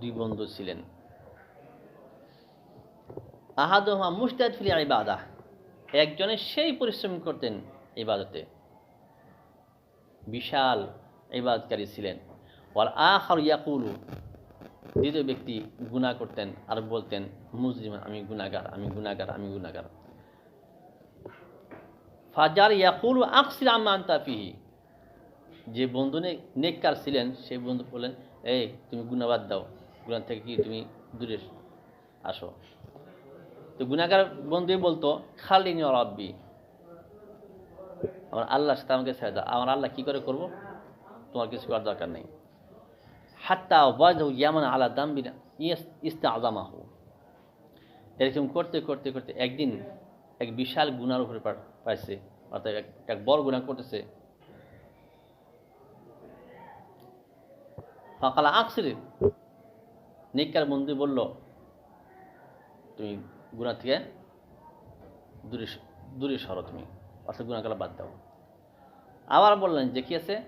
দুই বন্ধু ছিলেন। আহাদহা মুস্তাদ ফিলি ইবাদা একজনে সেই পরিশ্রম করতেন ইবাদতে। বিশাল ইবাদকারী ছিলেন। ওয়াল আখার ইয়াকুলু, দ্বিতীয় ব্যক্তি গুনাহ করতেন আর বলতেন মুসলিম আমি গুনাগার আমি গুনাগার আমি গুনাগার ফাজার ইয়াকুলু, আকসির আন্তা যে বন্ধু নেককার ছিলেন, সেই বন্ধু বললেন, এই, তুমি গুণাবাদ দাও। গুণা থেকে কি তুমি দূরে আসো? তো গুণাগার বন্ধু বলতো, খালিনি রব্বি। আমার আল্লাহর সাথে আমাকে ছেড়ে দাও। আমার আল্লাহ কী করে করব? তোমার কিছু করার দরকার নেই। হাত্তা ওয়াজহু ইয়ামান আলা ইয়েস ইস্তা আজামাহু এরকম করতে করতে করতে একদিন এক বিশাল গুনার উপরে পাইছে। অর্থাৎ এক- বড় গুণা করতেছে। সকালে আকসিরে নিকার বন্ধু বলল, তুমি গুণা থেকে দূরে দূরে সরো তুমি, অর্থাৎ গুণাগুলো বাদ দাও। আবার বললেন যে, কি আছে?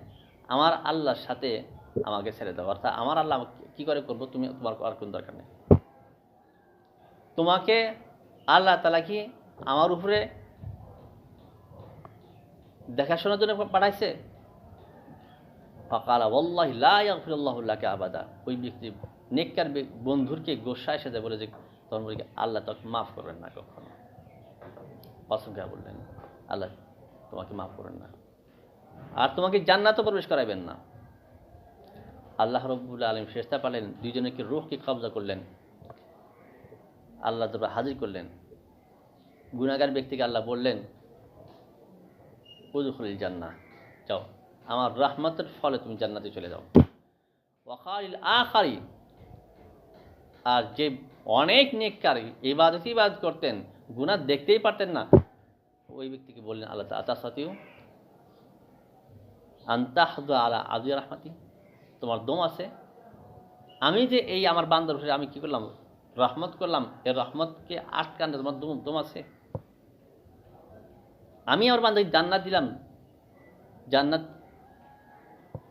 আমার আল্লাহর সাথে আমাকে ছেড়ে দাও। অর্থাৎ আমার আল্লাহ কি করে করব? তুমি তোমার আর কোনো দরকার নেই। তোমাকে আল্লাহ তালা কি আমার উপরে দেখাশোনার জন্য পাঠাইছে? ফকালা ওল্লাহ লাফিল্লাহুল্লাহকে আবাদা। ওই ব্যক্তি নেককার বন্ধুরকে গোসায় সাথে বলে যে তখন বলি আল্লাহ তোকে মাফ করবেন না কখনো। অসংখ্যা বললেন, আল্লাহ তোমাকে মাফ করবেন না। আর তোমাকে জান্নাতও প্রবেশ করাবেন না। আল্লাহ রব্বুল আলম শেষটা পালেন দুইজনকে রুহকে কবজা করলেন? আল্লাহ তারপর হাজির করলেন। গুণাগার ব্যক্তিকে আল্লাহ বললেন উজুখলিল জান্না যাও। আমার রহমতের ফলে তুমি জান্নাতে চলে যাও। ওয়াকারিল আখারি আর যে অনেক নেককারী ইবাদত ইবাদত করতেন, গুনাহ দেখতেই পারতেন না। ওই ব্যক্তিকে বললেন আল্লাহ আতা সাথীও আন্তাহদ আলা আজু রহমাতি? তোমার দম আছে। আমি যে এই আমার বান্দর উপরে আমি কি করলাম? রহমত করলাম। এর রহমতকে আটকান তোমার দম দম আছে। আমি আমার বান্ধবী জান্নাত দিলাম। জান্নাত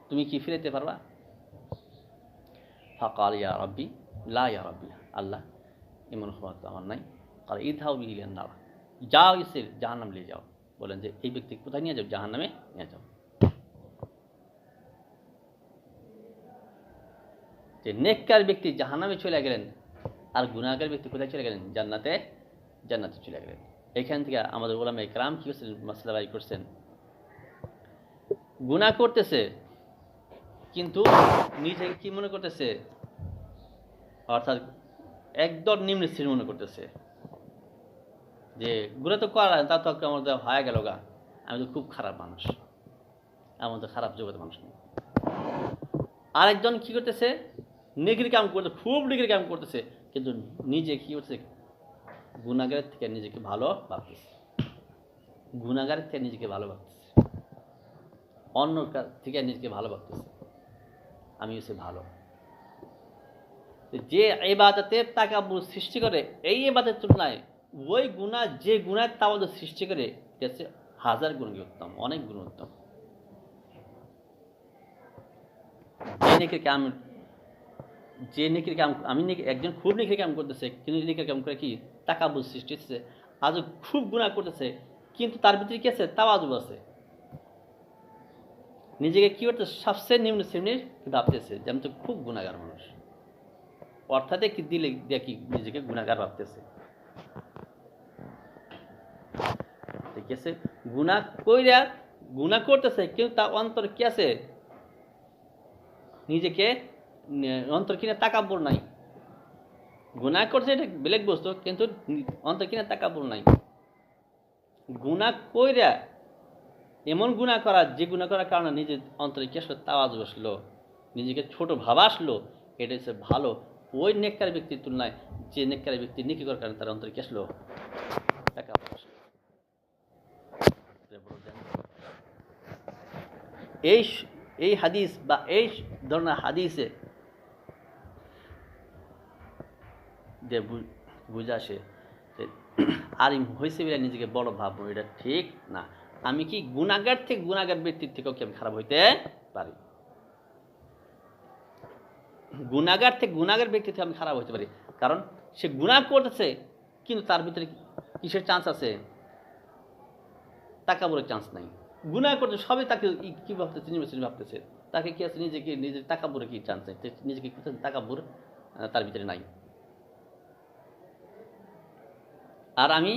তুমি কি ফিরেতে পারবা? ফাকাল ইয়া রব্বি লা আল্লাহ এমন হওয়া তো আমার নাই। আর ইধাও বিহিলেন না যাও এসে জাহান্নাম নিয়ে যাও। বলেন যে এই ব্যক্তি কোথায় নিয়ে যাও জাহান্নামে নিয়ে যাও। যে নেককার ব্যক্তি জাহান্নামে চলে গেলেন আর গুণাগার ব্যক্তি কোথায় চলে গেলেন? জান্নাতে জান্নাতে চলে গেলেন। এখান থেকে আমাদের ওলামে একরাম কি করছেন? মাসলা বাড়ি করছেন। গুণা করতেছে, কিন্তু নিজেকে কি মনে করতেছে? অর্থাৎ একদম নিম্ন শ্রেণি মনে করতেছে। যে গুণা তো করা তা তো আমার তো হয়ে গেল গা। আমি তো খুব খারাপ মানুষ। এমন তো খারাপ জগতের মানুষ নেই। আরেকজন কি করতেছে? নেগির কাম করতে, খুব নেগির কাম করতেছে, কিন্তু নিজে কি করতেছে? গুণাগারের থেকে নিজেকে ভালো ভাবতেছে। গুণাগারের থেকে নিজেকে ভালো ভাবতেছে। অন্য থেকে নিজেকে ভালো ভাবতেছে। আমি হচ্ছে ভালো। যে এবাদতের তাকাবুর সৃষ্টি করে, এই এবাদের তুলনায় ওই গুণা যে গুণায় তাবাদ সৃষ্টি করে হচ্ছে হাজার গুণ উত্তম, অনেক গুণ উত্তম। যে নেকির কাম আমি একজন খুব নেকির কাম করতেছে, কিন্তু নেকির কাম করে কি? তাকাবুর সৃষ্টি হচ্ছে আজ খুব গুণা করতেছে, কিন্তু তার ভিতরে কি আছে? তাওয়াজু আছে। নিজেকে কি করতে সবচেয়ে নিম্ন শ্রেণির ভাবতেছে যে আমি তো খুব গুণাগার মানুষ। অর্থাৎ কি দিলে দেখি নিজেকে গুণাগার ভাবতেছে। ঠিক আছে? গুণা কইরা গুণা করতেছে, কিন্তু তার অন্তর কি আছে? নিজেকে অন্তর কিনে তাকাব্বর নাই। গুণা করছে এটা বেলেগ বস্তু, কিন্তু অন্তর কিনে তাকাব্বর নাই। গুণা কইরা এমন গুণা করা, যে গুণা করার কারণে নিজের অন্তরে কি আসলো? তাওয়াজ বসল। নিজেকে ছোট ভাবা আসলো। এটা হচ্ছে ভালো। ওই নেককার ব্যক্তির তুলনায় যে নেককার ব্যক্তি নেকি করার কারণে তার অন্তরে কি আসলো। এই এই হাদিস বা এই ধরনের হাদিসে যে বুঝে আসে যে হয়েছে বলে নিজেকে বড় ভাববো, এটা ঠিক না। আমি কি গুণাগার থেকে গুণাগার ব্যক্তির থেকেও কি আমি খারাপ হইতে পারি? গুণাগার থেকে গুণাগার ব্যক্তি থেকে আমি খারাপ হতে পারি। কারণ সে গুণা করতেছে, কিন্তু তার ভিতরে কিসের চান্স আছে? টাকা বলে চান্স নাই। গুণা করতে সবই তাকে কি ভাবতেছে নির্বাচনী ভাবতেছে তাকে কি আছে? নিজেকে, নিজের টাকা বলে কি চান্স নেই? নিজেকে কি টাকা বলে তার ভিতরে নাই। আর আমি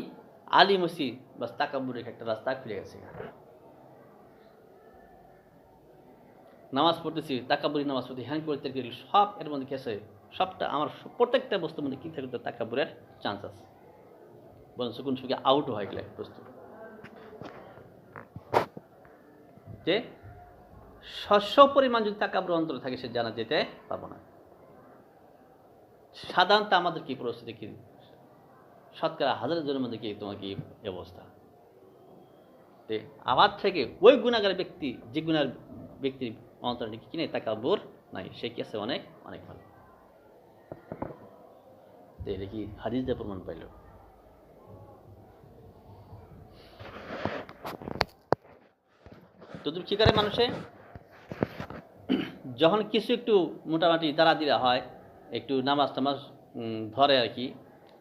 আলী মসি বাস তাকাব্বুরের একটা রাস্তা খুলে গেছে। নামাজ পড়তেছি তাকাব্বুরি নামাজ পড়তে হ্যাং করতে গেলে সব এর মধ্যে কি আছে সবটা আমার প্রত্যেকটা বস্তুর মধ্যে কী থাকে তাকাবুরের চান্স আছে। বরঞ্চ কোন সুখে আউটও হয়ে গেলে বস্তু। যে শস্য পরিমাণ যদি তাকাবুর অন্তরে থাকে, সে জানা যেতে পারব না। সাধারণত আমাদের কি পরিস্থিতি কি? শতকরা হাজারের জনের মধ্যে কি তোমার কি অবস্থা? তে আমার থেকে ওই গুণাগার ব্যক্তি, যে গুণার ব্যক্তির অন্তরে কি নেই তাকাব্বর নাই সে কি আছে অনেক অনেক ভালো তো এটা কি হাদিস প্রমাণ পাইল তো তুমি কী করে মানুষে যখন কিছু একটু মোটামুটি দিলে হয় একটু নামাজ টামাজ ধরে আর কি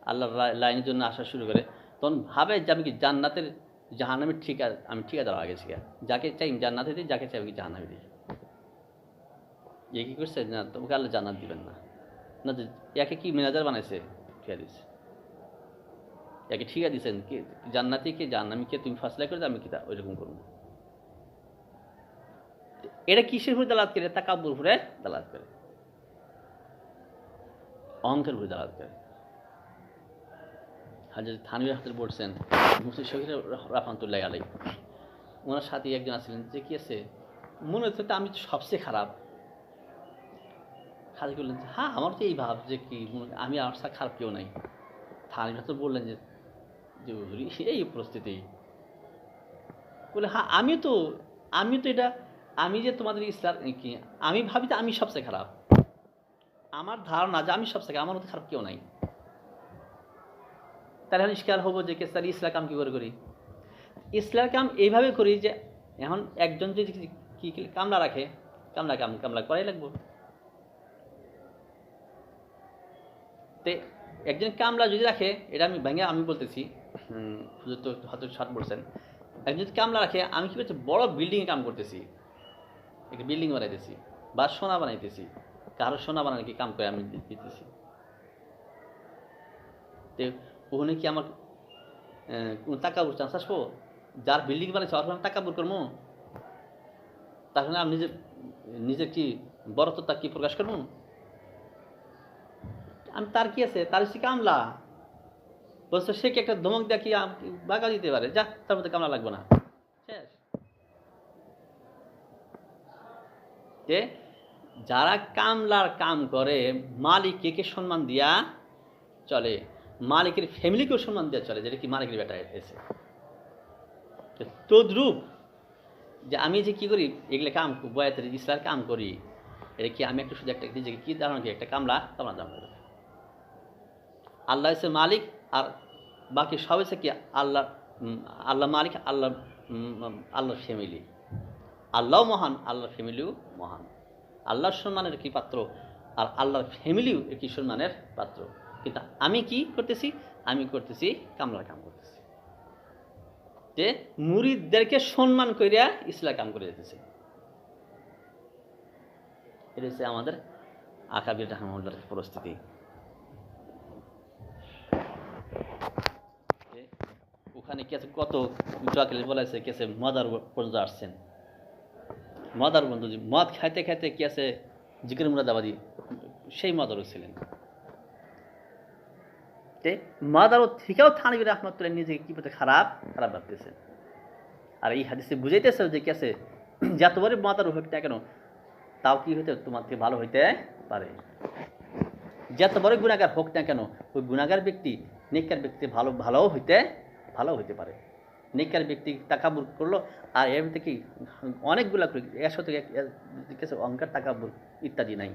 আল্লাহর লাইনের জন্য আসা শুরু করে তখন ভাবে যে আমি কি জান্নাতের জাহান্নামের ঠিকা আমি ঠিকাদার আগে ছিল যাকে চাই জান্নাতে দিই যাকে চাই আমি জাহান্নামে দিই এ কী করছে? না, তোমাকে আল্লাহ জান্নাত দিবেন না। না, যে একে কি মেনাজার বানাইছে? ঠিকা দিছে। একে ঠিকা দিছেন কি? জান্নাতি কে? জাহান্নামি কে? তুমি ফাসলা করে আমি কি তা ওইরকম করব? এটা কিসের উপরে দালাত করে? তাকাব্বুর উপরে দালাত করে। অঙ্কের উপরে দালাত করে। হাজার থানবীর হাতে বলছেন মুফতি শহীদ রাফান্তুল্লাহ আলাই ওনার সাথে একজন আছিলেন যে কি আছে? মনে হচ্ছে তো আমি সবচেয়ে খারাপ। খালি করলেন যে, হ্যাঁ আমার তো এই ভাব যে কি আমি সাথে খারাপ কেউ নাই। থানবীর হাতে বললেন যে এই পরিস্থিতি। বলে হ্যাঁ আমি তো আমি তো এটা আমি যে তোমাদের ইসলাম কি আমি ভাবি তো আমি সবচেয়ে খারাপ। আমার ধারণা যে আমি সবচেয়ে আমার মতো খারাপ কেউ নাই। তাহলে এখন ইস্কার হব যে কেসার ইসলাম কাম কী করে করি? ইসলাম কাম এইভাবে করি যে এখন একজন যদি কি কামলা রাখে কামলা কাম কামলা করাই লাগবো। তে একজন কামলা যদি রাখে এটা আমি ভেঙে আমি বলতেছি হুজুর তো হয়তো বলছেন একজন যদি কামলা রাখে আমি কি করছি বড় বিল্ডিংয়ে কাম করতেছি একটা বিল্ডিং বানাইতেছি বা সোনা বানাইতেছি কারও সোনা বানানো কি কাম করে আমি দিতেছি। তো ওখানে কি আমার কোনো টাকা উঠছে চান্স আসব? যার বিল্ডিং বানাইছে ওর টাকা বুর করব? তাহলে আমি নিজের নিজের কি বড়ত্বটা কি প্রকাশ করব? তার কি আছে? তার সে কামলা। বলছে, সে কি একটা ধমক দিয়ে কি বাগা দিতে পারে? যা, তার মধ্যে কামলা লাগবে না। শেষ। যে যারা কামলার কাম করে মালিককে কে সম্মান দিয়া চলে? মালিকের ফ্যামিলিকেও সম্মান দেওয়া চলে, যেটা কি মালিকের বেটা এসে তদ্রূপ যে আমি যে কি করি, এগুলো কাম, বয়াতের ইসলার কাম করি, এটা কি আমি একটা শুধু একটা নিজেকে কি কি একটা কামলা কামলা দাম করে। আল্লাহ হচ্ছে মালিক আর বাকি সব হচ্ছে কি আল্লাহ আল্লাহ মালিক আল্লাহ উম, আল্লাহর ফ্যামিলি আল্লাহ মহান আল্লাহর ফ্যামিলিও মহান। আল্লাহর সম্মানের কি পাত্র আর আল্লাহর ফ্যামিলিও কি সম্মানের পাত্র। কিন্তু আমি কি করতেছি? আমি করতেছি কামলার কাম করতেছি। যে মুরিদদেরকে সম্মান করিয়া ইসলাম কাম করে যেতেছে এটা হচ্ছে আমাদের আকাবির রহমার পরিস্থিতি যে ওখানে কে আছে কত? চকলেট বলেছে কে আছে মদার পর্যন্ত আসছেন। মদার বন্ধু মদ খাইতে খাইতে কি আছে জিকির মুরাদাবাদী, সেই মদারও ছিলেন। মাদারও থেকেও থানবির রহমতুল্লাহ নিজেকে কি বলতে খারাপ খারাপ ভাবতেছেন। আর এই হাদিসে বুঝাইতেছে যে কি আছে যতবারই মাদার হোক না কেন, তাও কি হইতে তোমার থেকে ভালো হইতে পারে? যত বড় গুণাগার হোক না কেন, ওই গুণাগার ব্যক্তি, নেককার ব্যক্তি ভালো, ভালোও হইতে ভালো হতে পারে। নিকার ব্যক্তি টাকা বুক করল, আর এর থেকে অনেকগুলা করে এর সাথে কিছু অঙ্কার ইত্যাদি নাই।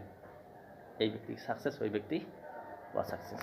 এই ব্যক্তি সাকসেস ওই ব্যক্তি অসাকসেস